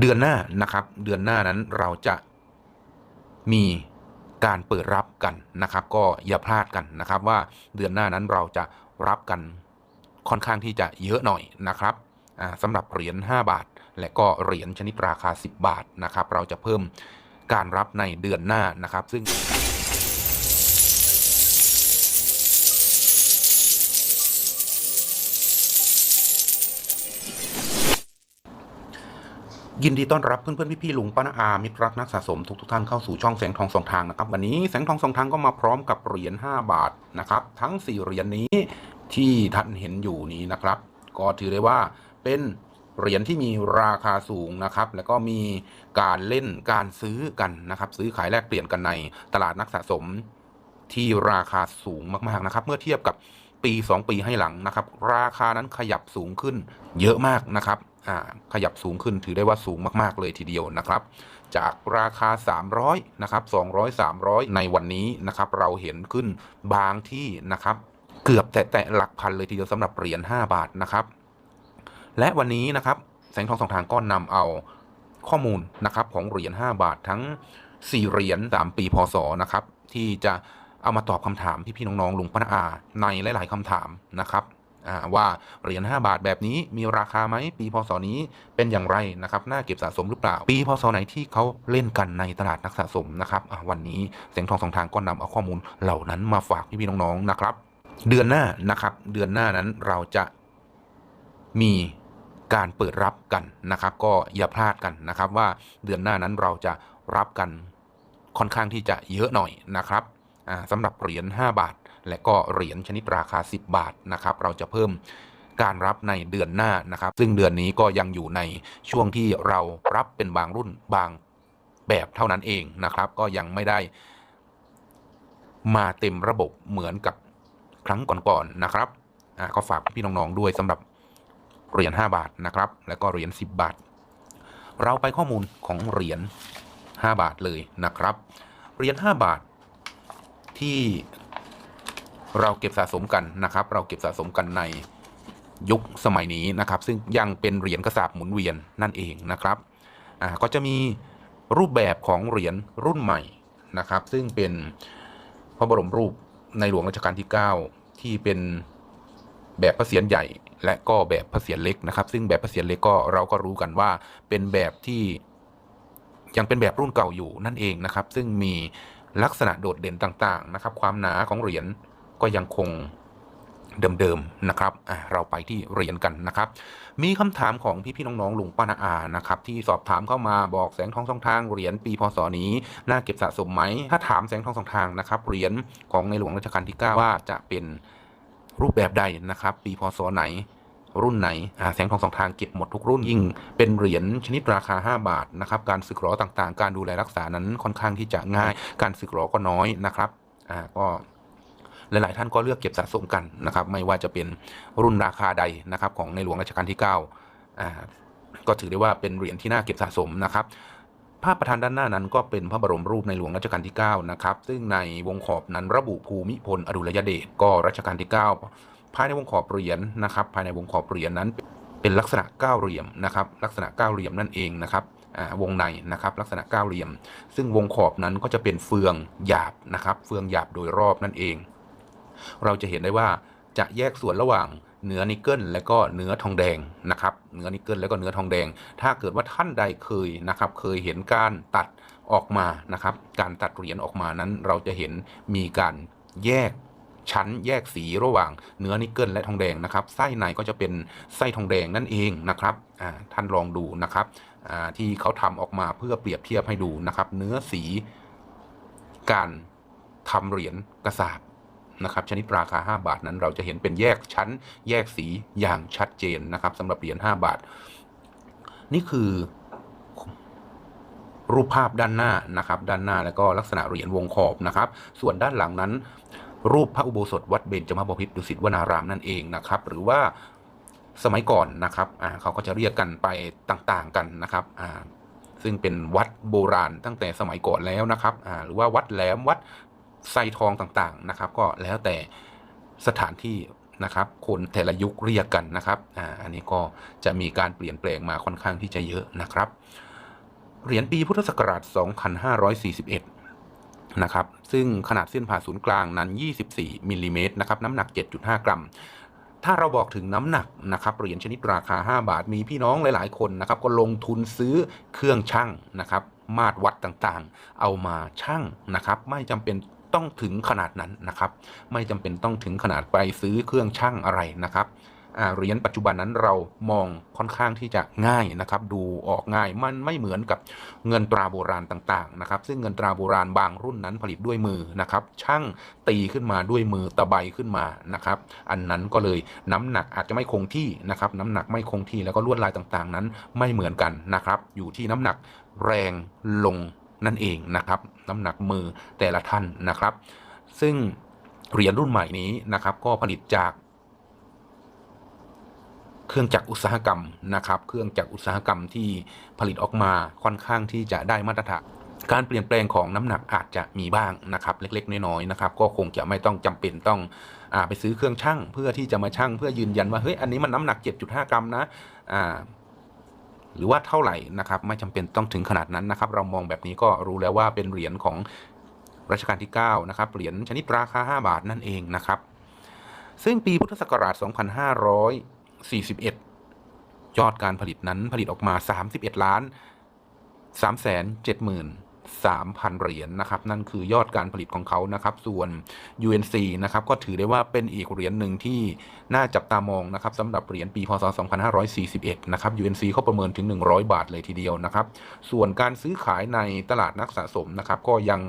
เดือนหน้านะครับ เดือนหน้านั้นเราจะมีการเปิดรับกันนะครับ ก็อย่าพลาดกันนะครับ ว่าเดือนหน้านั้นเราจะรับกันค่อนข้างที่จะเยอะหน่อยนะครับสำหรับเหรียญ5บาท และก็เหรียญชนิดราคา 10 บาทนะครับ เราจะเพิ่มการรับในเดือนหน้านะครับ ซึ่ง ยินดีต้อนรับเพื่อนเพื่อนพี่พี่ๆลุงป้าอามิตรรักนักสะสมทุกทุกท่านเข้าสู่ช่องแสงทองสองทางนะครับวันนี้แสงทองสองทางก็มาพร้อมกับเหรียญ5 บาทนะครับทั้ง 4 เหรียญนี้ที่ท่านเห็นอยู่นี้นะครับ ก็ถือได้ว่าเป็นเหรียญที่มีราคาสูงนะครับ แล้วก็มีการเล่นการซื้อกันนะครับ ซื้อขายแลกเปลี่ยนกันในตลาดนักสะสมที่ราคาสูงมากๆนะครับ เมื่อเทียบกับปี 2 ปีให้หลังนะครับ ราคานั้นขยับสูงขึ้นเยอะมากนะครับ ขยับสูงขึ้นถือได้ว่าสูงมากๆเลยทีเดียวนะครับ จากราคา 300นะครับ200 300 ในวันนี้นะครับเราเห็นขึ้นบางที่นะครับเกือบแตะหลักพันเลยทีเดียวสำหรับเหรียญ5บาทนะครับและวันนี้นะครับแสงทองสองทางก็นำเอาข้อมูลนะครับของเหรียญ5บาททั้ง 4 เหรียญ3ปีพศนะครับที่จะเอามาตอบคำถามพี่ๆน้องๆลุงป้าน้าอาในหลาย ๆคำถามนะครับ ว่าเหรียญ5บาทแบบนี้มีราคาไหมปีพศนี้เป็นอย่างไรนะครับน่าเก็บสะสมหรือเปล่า ปีพศไหนที่เขาเล่นกันในตลาดนักสะสมนะครับวันนี้แสงทองสองทางก็นำเอาข้อมูลเหล่านั้นมาฝากพี่ๆน้องๆนะครับ เดือนหน้านะครับ เดือนหน้านั้นเราจะมีการเปิดรับกันนะครับ ก็อย่าพลาดกันนะครับ ว่าเดือนหน้านั้นเราจะรับกันค่อนข้างที่จะเยอะหน่อยนะครับสำหรับเหรียญ5บาท และก็เหรียญชนิดราคา 10 บาทนะครับเราจะเพิ่มการรับในเดือนหน้านะครับ ซึ่งเดือนนี้ก็ยังอยู่ในช่วงที่เรารับเป็นบางรุ่นบางแบบเท่านั้นเองนะครับ ก็ยังไม่ได้มาเต็มระบบเหมือนกับครั้งก่อนๆนะครับก็ฝากพี่น้องๆด้วยสำหรับเหรียญ5บาทนะครับ แล้วก็เหรียญ10 บาท เราไปข้อมูลของเหรียญ5บาทเลยนะครับเหรียญ5บาทที่ เราเก็บสะสมกันนะครับ เราเก็บสะสมกันในยุคสมัยนี้นะครับ ซึ่งยังเป็นเหรียญกระสาบหมุนเวียนนั่นเองนะครับอ่าก็จะมีรูปแบบของเหรียญรุ่นใหม่นะครับ ซึ่งเป็นพระบรมรูปในหลวงรัชกาลที่ 9 ที่เป็นแบบพระเศียรใหญ่และก็แบบพระเศียรเล็กนะครับ ซึ่งแบบพระเศียรเล็กก็เราก็รู้กันว่าเป็นแบบที่ยังเป็นแบบรุ่นเก่าอยู่นั่นเองนะครับ ซึ่งมีลักษณะโดดเด่นต่างๆนะครับ ความหนาของเหรียญ ก็ยังคงเดิมๆนะครับเราไปที่เหรียญกันนะครับ มีคำถามของพี่ๆน้องๆลุงป้านาอานะครับที่สอบถามเข้ามาบอกแสงทองสองทางเหรียญปีพศนี้น่าเก็บสะสมไหมถ้าถามแสงทองสองทางนะครับเหรียญของในหลวงรัชกาลที่ 9 ว่าจะเป็นรูปแบบใดนะครับ ปีพศไหนรุ่นไหนแสงทองสองทางเก็บหมดทุกรุ่นยิ่ง เป็นเหรียญชนิดราคา 5 บาทนะครับการสึกหรอต่างๆ การดูแลรักษานั้นค่อนข้างที่จะง่าย การสึกหรอก็น้อยนะครับก็ หลาย ๆ ท่านก็เลือกเก็บสะสมกันนะครับไม่ว่าจะเป็นรุ่นราคาใดนะครับของในหลวงรัชกาลที่9อ่าก็ถือได้ว่าเป็นเหรียญที่น่าเก็บสะสมนะครับภาพประธานด้านหน้านั้นก็เป็นพระบรมรูปในหลวงรัชกาลที่ 9 นะครับ ซึ่งในวงขอบนั้นระบุภูมิพลอดุลยเดชก็รัชกาลที่ 9 ภายในวงขอบเหรียญนะครับ ภายในวงขอบเหรียญนั้น เป็นลักษณะเก้าเหลี่ยมนะครับ ลักษณะเก้าเหลี่ยมนั่นเองนะครับวงในนะครับ ลักษณะเก้าเหลี่ยม ซึ่งวงขอบนั้นก็จะเป็นเฟืองหยาบนะครับ เฟืองหยาบโดยรอบนั่นเอง เราจะเห็นได้ว่าจะแยกส่วนระหว่างเนื้อนิกเกิลและก็เนื้อทองแดงนะครับเนื้อนิกเกิลและก็เนื้อทองแดง ถ้าเกิดว่าท่านใดเคยนะครับ เคยเห็นการตัดออกมานะครับ การตัดเหรียญออกมานั้น เราจะเห็นมีการแยกชั้นแยกสีระหว่างเนื้อนิกเกิลและทองแดงนะครับ ไส้ในก็จะเป็นไส้ทองแดงนั่นเองนะครับท่านลองดูนะครับที่เขาทำออกมาเพื่อเปรียบเทียบให้ดูนะครับ เนื้อสีการทำเหรียญกระสาบ นะครับชนิดราคา 5 บาทนั้นเราจะเห็นเป็นแยกชั้น แยกสีอย่างชัดเจนนะครับสำหรับเหรียญ5บาท นี่คือรูปภาพด้านหน้านะครับ ด้านหน้าแล้วก็ลักษณะเหรียญวงขอบนะครับ ส่วนด้านหลังนั้น รูปพระอุโบสถวัดเบญจมบพิตรดุสิตวนารามนั่นเองนะครับ หรือว่าสมัยก่อนนะครับเขาก็จะเรียกกันไปต่างๆกันนะครับซึ่งเป็นวัดโบราณตั้งแต่สมัยก่อนแล้วนะครับหรือว่าวัดแหลมวัด ไซทองต่างๆนะครับ ก็แล้วแต่สถานที่นะครับ คนแต่ละยุคเรียกกันนะครับอ่าอันนี้ก็จะมีการเปลี่ยนแปลงมาค่อนข้างที่จะเยอะนะครับ เหรียญปีพุทธศักราช 2541 นะครับ ซึ่งขนาดเส้นผ่าศูนย์กลางนั้น 24มิลลิเมตรนะครับ น้ำหนัก 7.5 กรัมถ้าเราบอกถึงน้ำหนักนะครับเหรียญชนิดราคา 5 บาทมีพี่น้องหลาย ๆ คนนะครับ ก็ลงทุนซื้อเครื่องชั่งนะครับ มาตรวัดต่างๆ เอามาชั่งนะครับ ไม่จำเป็น ต้องถึงขนาดนั้นนะครับ ไม่จำเป็นต้องถึงขนาดไปซื้อเครื่องชั่งอะไรนะครับเหรียญปัจจุบันนั้นเรามองค่อนข้างที่จะง่ายนะครับ ดูออกง่ายมันไม่เหมือนกับเงินตราโบราณต่างๆนะครับ ซึ่งเงินตราโบราณบางรุ่นนั้นผลิตด้วยมือนะครับ ช่างตีขึ้นมาด้วยมือตะไบขึ้นมานะครับ อันนั้นก็เลยน้ำหนักอาจจะไม่คงที่นะครับ น้ำหนักไม่คงที่แล้วก็ลวดลายต่างๆ นั้นไม่เหมือนกันนะครับ อยู่ที่น้ำหนักแรงลง นั่นเองนะครับน้ำหนักมือแต่ละท่านนะครับ ซึ่งเหรียญรุ่นใหม่นี้นะครับก็ผลิตจาก เครื่องจักรอุตสาหกรรมนะครับ เครื่องจักรอุตสาหกรรมที่ผลิตออกมาค่อนข้างที่จะได้มาตรฐานการเปลี่ยนแปลงของน้ำหนักอาจจะมีบ้างนะครับเล็กๆน้อยๆนะครับก็คงจะไม่ต้องจำเป็นต้องอไปซื้อเครื่องชั่งเพื่อที่จะมาชั่งเพื่อยืนยันว่าเฮ้ยอันนี้มันน้ำหนัก 7.5 กรัมนะอ่า หรือว่าเท่าไหร่นะครับไม่จำเป็นต้องถึงขนาดนั้นนะครับ เรามองแบบนี้ก็รู้แล้วว่าเป็นเหรียญของรัชกาลที่9นะครับเหรียญชนิดราคา 5 บาทนั่นเองนะครับ ซึ่งปีพุทธศักราช 2541 ยอดการผลิตนั้นผลิตออกมา 31 ล้าน3 7 0 0 0 0 เหรียญนะครับ นั่นคือยอดการผลิตของเขานะครับ ส่วน UNC นะครับ ก็ถือได้ว่าเป็นอีกเหรียญหนึ่งที่น่าจับตามองนะครับสำหรับเหรียญปีพศ 2541 นะครับ UNC เขาประเมินถึง 100 บาทเลยทีเดียวนะครับ ส่วนการซื้อขายในตลาดนักสะสมนะครับ ก็ยัง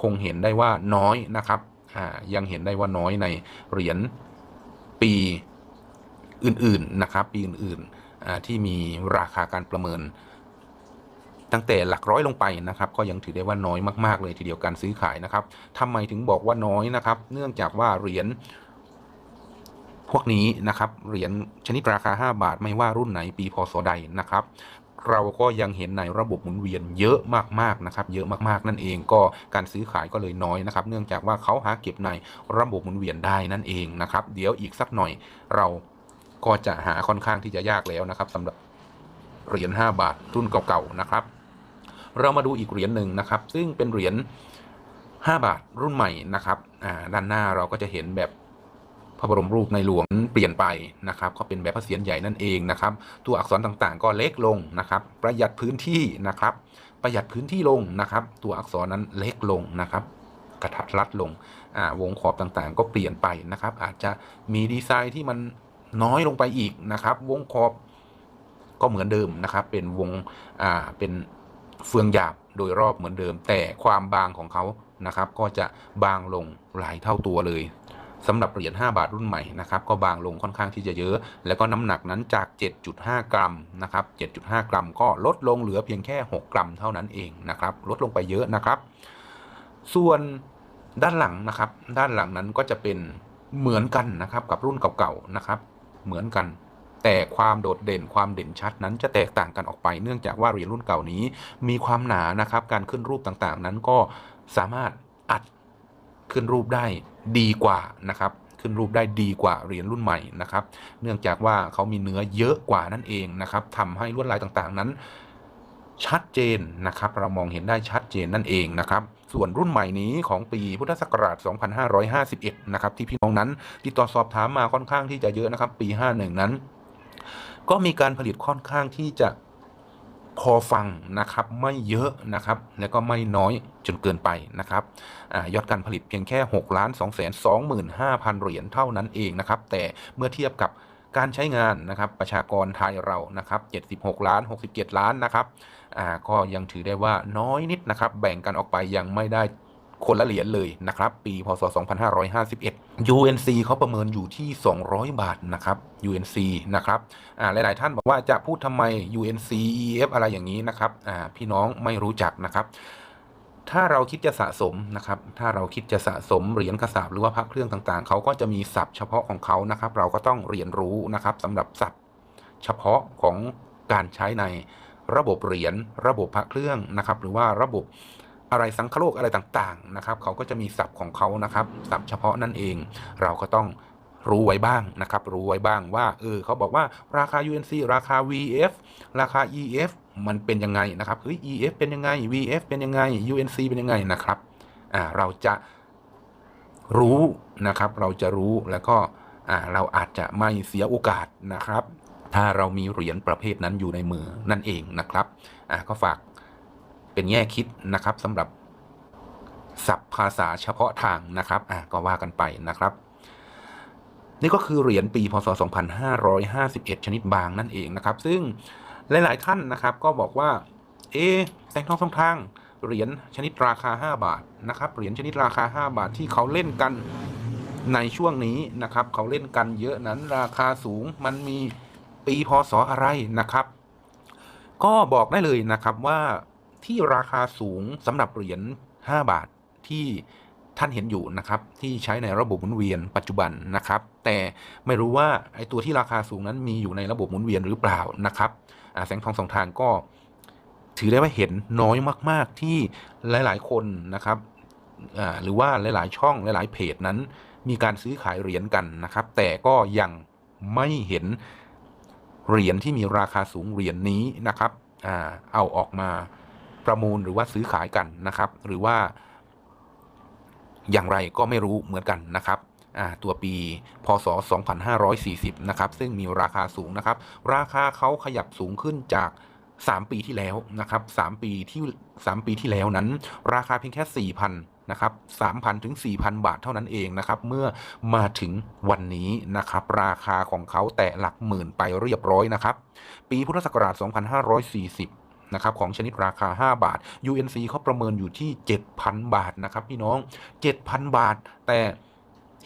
คงเห็นได้ว่าน้อยนะครับอ่ายังเห็นได้ว่าน้อยในเหรียญปีอื่นๆนะครับ ปีอื่นๆที่มีราคาการประเมิน ตั้งแต่หลักร้อยลงไปนะครับ ก็ยังถือได้ว่าน้อยมากๆเลยทีเดียวการซื้อขายนะครับทำไมถึงบอกว่าน้อยนะครับ เนื่องจากว่าเหรียญพวกนี้นะครับเหรียญชนิดราคา 5 บาทไม่ว่ารุ่นไหนปีพศใดนะครับเราก็ยังเห็นในระบบหมุนเวียนเยอะมากๆนะครับ เยอะมากๆนั่นเองก็การซื้อขายก็เลยน้อยนะครับ เนื่องจากว่าเขาหาเก็บในระบบหมุนเวียนได้นั่นเองนะครับ เดี๋ยวอีกสักหน่อยเราก็จะหาค่อนข้างที่จะยากแล้วนะครับสำหรับเหรียญ5บาทรุ่นเก่าๆนะครับ เรามาดูอีกเหรียญหนึ่งนะครับ ซึ่งเป็นเหรียญ5บาทรุ่นใหม่นะครับด้านหน้าเราก็จะเห็นแบบพระบรมรูปในหลวงเปลี่ยนไปนะครับ ก็เป็นแบบพระเศียรใหญ่นั่นเองนะครับ ตัวอักษรต่างๆ ก็เล็กลงนะครับ ประหยัดพื้นที่นะครับ ประหยัดพื้นที่ลงนะครับ ตัวอักษรนั้นเล็กลงนะครับกระทัดรัดลงวงขอบต่างๆ ก็เปลี่ยนไปนะครับ อาจจะมีดีไซน์ที่มันน้อยลงไปอีกนะครับ วงขอบก็เหมือนเดิมนะครับ เป็นวงเป็น เฟืองหยาบโดยรอบเหมือนเดิม แต่ความบางของเขานะครับ ก็จะบางลงหลายเท่าตัวเลยสำหรับเหรียญ5บาทรุ่นใหม่นะครับก็บางลงค่อนข้างที่จะเยอะ แล้วก็น้ำหนักนั้นจาก 7.5 กรัมนะครับ7.5 กรัม ก็ลดลงเหลือเพียงแค่ 6 กรัมเท่านั้นเองนะครับ ลดลงไปเยอะนะครับ ส่วนด้านหลังนะครับ ด้านหลังนั้นก็จะเป็นเหมือนกันนะครับกับรุ่นเก่าๆนะครับ เหมือนกัน แต่ความโดดเด่นความเด่นชัดนั้นจะแตกต่างกันออกไป เนื่องจากว่าเหรียญรุ่นเก่านี้ มีความหนานะครับ การขึ้นรูปต่างๆ นั้นก็สามารถอัดขึ้นรูปได้ดีกว่านะครับขึ้นรูปได้ดีกว่าเหรียญรุ่นใหม่นะครับ เนื่องจากว่าเขามีเนื้อเยอะกว่านั่นเองนะครับทำให้ลวดลายต่างๆนั้น ชัดเจนนะครับ เรามองเห็นได้ชัดเจนนั่นเองนะครับ ส่วนรุ่นใหม่นี้ของปีพุทธศักราช 2551 นะครับ ที่พี่น้องนั้นติดต่อสอบถามมาค่อนข้างที่จะเยอะนะครับ ปี 51 นั้น ก็มีการผลิตค่อนข้างที่จะพอฟังนะครับไม่เยอะนะครับ แล้วก็ไม่น้อยจนเกินไปนะครับอยอดการผลิตเพียงแค่6ล้าน2 2 5 0 0 0 เหรียญเท่านั้นเองนะครับ แต่เมื่อเทียบกับการใช้งานนะครับประชากรไทยเรานะครับ 76 ล้าน 67 ล้านนะครับก็ยังถือได้ว่าน้อยนิดนะครับ แบ่งกันออกไปยังไม่ได้ คนละเหรียญเลยนะครับ ปีพศ 2551 UNC เขาประเมินอยู่ที่ 200 บาทนะครับ UNC นะครับอ่าหลายๆท่านบอกว่าจะพูดทำไม UNC EF อะไรอย่างนี้นะครับอ่าพี่น้องไม่รู้จักนะครับถ้าเราคิดจะสะสมนะครับ ถ้าเราคิดจะสะสมเหรียญกระสาบหรือว่าพระเครื่องต่างๆ เขาก็จะมีศัพท์เฉพาะของเขานะครับ เราก็ต้องเรียนรู้นะครับสำหรับศัพท์เฉพาะของการใช้ในระบบเหรียญระบบพระเครื่องนะครับ หรือว่าระบบ อะไรสังคโลกอะไรต่างๆนะครับเขาก็จะมีศัพท์ของเขานะครับศัพท์เฉพาะนั่นเอง เราก็ต้องรู้ไว้บ้างนะครับ รู้ไว้บ้างว่าเออเขาบอกว่าราคา UNC ราคา VF ราคา EF มันเป็นยังไงนะครับเฮ้ย EF เป็นยังไง VF เป็นยังไง UNC เป็นยังไงนะครับอ่าเราจะรู้นะครับ เราจะรู้แล้วก็อ่าเราอาจจะไม่เสียโอกาสนะครับ ถ้าเรามีเหรียญประเภทนั้นอยู่ในมือนั่นเองนะครับอ่าก็ฝาก เป็นแง่คิดนะครับสำหรับศัพท์ภาษาเฉพาะทางนะครับอ่าก็ว่ากันไปนะครับ นี่ก็คือเหรียญปีพศ 2551 ชนิดบางนั่นเองนะครับ ซึ่งหลาย ๆ ท่านนะครับก็บอกว่า เอะแสงทองสองทางเหรียญชนิดราคา 5 บาทนะครับเหรียญชนิดราคา 5 บาทที่เขาเล่นกันในช่วงนี้นะครับ เขาเล่นกันเยอะนั้นราคาสูงมันมีปีพศอะไรนะครับ ก็บอกได้เลยนะครับว่า ที่ราคาสูงสำหรับเหรียญ5 บาทที่ท่านเห็นอยู่นะครับ ที่ใช้ในระบบหมุนเวียนปัจจุบันนะครับ แต่ไม่รู้ว่าไอ้ตัวที่ราคาสูงนั้นมีอยู่ในระบบหมุนเวียนหรือเปล่านะครับแสงทองสองทางก็ถือได้ว่าเห็นน้อยมาก ๆ ที่หลาย ๆ คนนะครับหรือว่าหลาย ๆ ช่องหลาย ๆ เพจนั้น มีการซื้อขายเหรียญกันนะครับ แต่ก็ยังไม่เห็นเหรียญที่มีราคาสูงเหรียญนี้นะครับอเอาออกมา ประมูลหรือว่าซื้อขายกันนะครับ หรือว่าอย่างไรก็ไม่รู้เหมือนกันนะครับตัวปีพศ 2540 นะครับ ซึ่งมีราคาสูงนะครับ ราคาเขาขยับสูงขึ้นจาก 3 ปีที่แล้วนะครับ 3 ปีที่ 3 ปีที่แล้วนั้น ราคาเพียงแค่ 4,000 นะครับ 3,000 ถึง 4,000 บาทเท่านั้นเองนะครับ เมื่อมาถึงวันนี้นะครับ ราคาของเขาแตะหลักหมื่นไปเรียบร้อยนะครับ ปีพุทธศักราช 2540 นะครับของชนิดราคา 5 บาท UNC เขาประเมินอยู่ที่ 7,000 บาทนะครับพี่น้อง 7,000 บาท แต่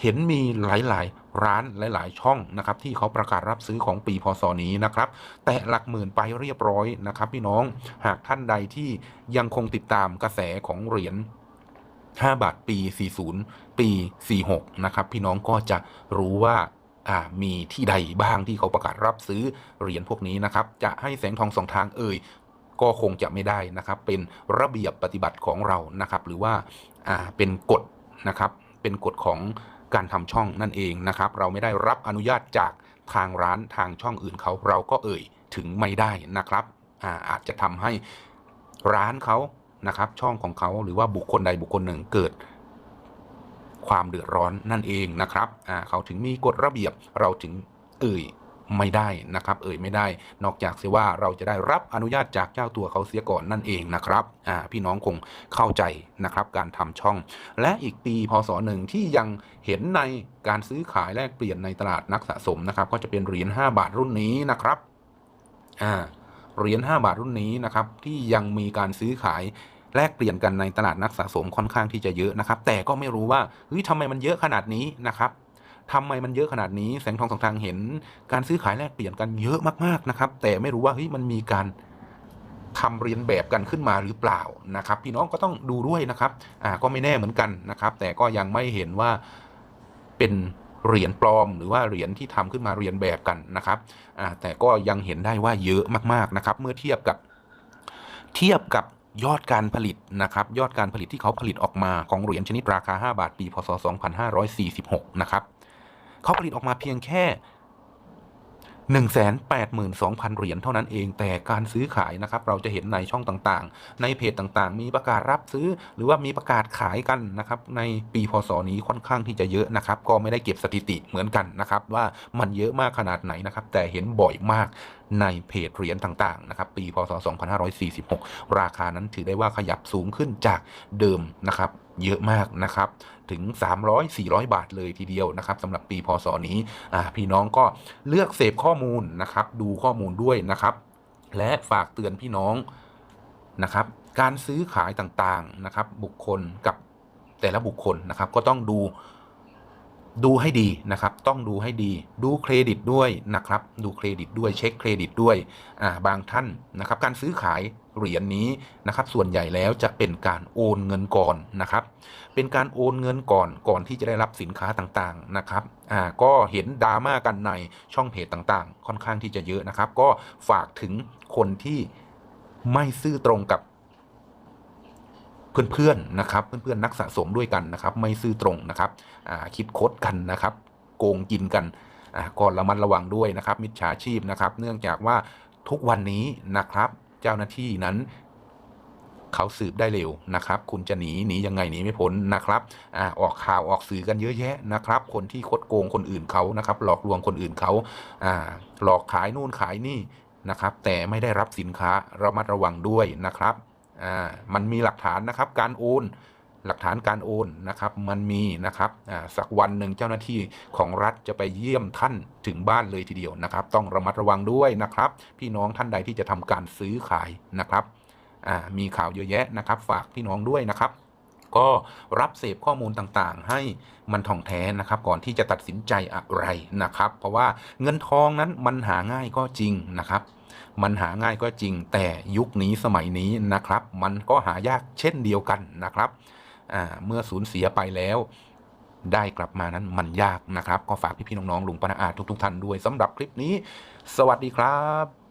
เห็นมีหลาย ๆ ร้านหลาย ๆ ช่องนะครับที่เขาประกาศรับซื้อของปีพศนี้นะครับ แต่หลักหมื่นไปเรียบร้อยนะครับพี่น้องหากท่านใดที่ยังคงติดตามกระแสของเหรียญ5บาทปี 40 ปี 46 นะครับ พี่น้องก็จะรู้ว่าอ่ามีที่ใดบ้างที่เขาประกาศรับซื้อเหรียญพวกนี้นะครับ จะให้แสงทองสองทางเอ่ย ก็คงจะไม่ได้นะครับ เป็นระเบียบปฏิบัติของเรานะครับ หรือว่าอ่าเป็นกฎนะครับ เป็นกฎของการทำช่องนั่นเองนะครับ เราไม่ได้รับอนุญาตจากทางร้านทางช่องอื่นเขาเราก็เอ่ยถึงไม่ได้นะครับอาอาจจะทำให้ร้านเขานะครับ ช่องของเขาหรือว่าบุคคลใดบุคคลหนึ่งเกิดความเดือดร้อนนั่นเองนะครับอ่าเขาถึงมีกฎระเบียบเราถึงเอ่ย ไม่ได้นะครับ เอ่ยไม่ได้ นอกจากเสียว่าเราจะได้รับอนุญาตจากเจ้าตัวเขาเสียก่อนนั่นเองนะครับอ่าพี่น้องคงเข้าใจนะครับการทำช่อง และอีกปีพศหนึ่งที่ยังเห็นในการซื้อขายแลกเปลี่ยนในตลาดนักสะสมนะครับ ก็จะเป็นเหรียญ5บาทรุ่นนี้นะครับอ่าเหรียญ5บาทรุ่นนี้นะครับที่ยังมีการซื้อขายแลกเปลี่ยนกันในตลาดนักสะสมค่อนข้างที่จะเยอะนะครับ แต่ก็ไม่รู้ว่าเฮ้ยทำไมมันเยอะขนาดนี้นะครับ ทำไมมันเยอะขนาดนี้แสงทองสองทางเห็น การซื้อขายแลกเปลี่ยนกันเยอะมากๆนะครับ แต่ไม่รู้ว่าเฮ้ยมันมีการทำเรียนแบบกันขึ้นมาหรือเปล่านะครับ พี่น้องก็ต้องดูด้วยนะครับ อ่าก็ไม่แน่เหมือนกันนะครับ แต่ก็ยังไม่เห็นว่าเป็นเหรียญปลอม หรือว่าเหรียญที่ทำขึ้นมาเรียนแบบกันนะครับอ่าแต่ก็ยังเห็นได้ว่าเยอะมากๆนะครับ เมื่อเทียบกับเทียบกับยอดการผลิตนะครับ ยอดการผลิตที่เขาผลิตออกมาของเหรียญชนิดราคา 5 บาทปีพศ 2546 นะครับ เขาผลิตออกมาเพียงแค่182,000 เหรียญเท่านั้นเอง แต่การซื้อขายนะครับ เราจะเห็นในช่องต่างๆ ในเพจต่างๆ มีประกาศรับซื้อ หรือว่ามีประกาศขายกันนะครับ ในปีพศนี้ค่อนข้างที่จะเยอะนะครับ ก็ไม่ได้เก็บสถิติเหมือนกันนะครับ ว่ามันเยอะมากขนาดไหนนะครับ แต่เห็นบ่อยมากในเพจเหรียญต่างๆ นะครับ ปีพศ 2546 ราคานั้นถือได้ว่าขยับสูงขึ้นจากเดิมนะครับ เยอะมากนะครับถึง 300-400 บาทเลยทีเดียวนะครับสำหรับปีพศนี้พี่น้องก็เลือกเสพข้อมูลนะครับ ดูข้อมูลด้วยนะครับ และฝากเตือนพี่น้องนะครับ การซื้อขายต่างๆนะครับ บุคคลกับแต่ละบุคคลนะครับ ก็ต้องดูดูให้ดีนะครับ ต้องดูให้ดี ดูเครดิตด้วยนะครับ ดูเครดิตด้วยเช็คเครดิตด้วย บางท่านนะครับ การซื้อขาย เหรียญนี้นะครับ ส่วนใหญ่แล้วจะเป็นการโอนเงินก่อนนะครับ เป็นการโอนเงินก่อนก่อนที่จะได้รับสินค้าต่างๆนะครับอ่าก็เห็นดราม่ากันในช่องเพจต่างๆ ค่อนข้างที่จะเยอะนะครับ ก็ฝากถึงคนที่ไม่ซื่อตรงกับเพื่อนๆนะครับ เพื่อนๆนักสะสมด้วยกันนะครับ ไม่ซื่อตรงนะครับอ่าคิดคดกันนะครับ โกงกินกันอะก็ระมัดระวังด้วยนะครับ มิจฉาชีพนะครับ เนื่องจากว่าทุกวันนี้นะครับ เจ้าหน้าที่นั้นเขาสืบได้เร็วนะครับ คุณจะหนีหนียังไงหนีไม่พ้นนะครับอ่าออกข่าวออกสื่อกันเยอะแยะนะครับ คนที่คดโกงคนอื่นเขานะครับ หลอกลวงคนอื่นเขาอ่าหลอกขายนู่นขายนี่นะครับ แต่ไม่ได้รับสินค้าระมัดระวังด้วยนะครับอ่ามันมีหลักฐานนะครับ การโอน หลักฐานการโอนนะครับ มันมีนะครับสักวันหนึ่งเจ้าหน้าที่ของรัฐจะไปเยี่ยมท่านถึงบ้านเลยทีเดียวนะครับ ต้องระมัดระวังด้วยนะครับ พี่น้องท่านใดที่จะทำการซื้อขายนะครับมีข่าวเยอะแยะนะครับ ฝากพี่น้องด้วยนะครับก็รับเสพข้อมูลต่างๆ ให้มันท่องแท้นะครับ ก่อนที่จะตัดสินใจอะไรนะครับ เพราะว่าเงินทองนั้นมันหาง่ายก็จริงนะครับ มันหาง่ายก็จริงแต่ยุคนี้สมัยนี้นะครับ มันก็หายากเช่นเดียวกันนะครับ เมื่อสูญเสียไปแล้ว ได้กลับมานั้นมันยากนะครับ ก็ฝากพี่ๆน้องๆลุงปานาอาทุกๆท่านด้วยสำหรับคลิปนี้ สวัสดีครับ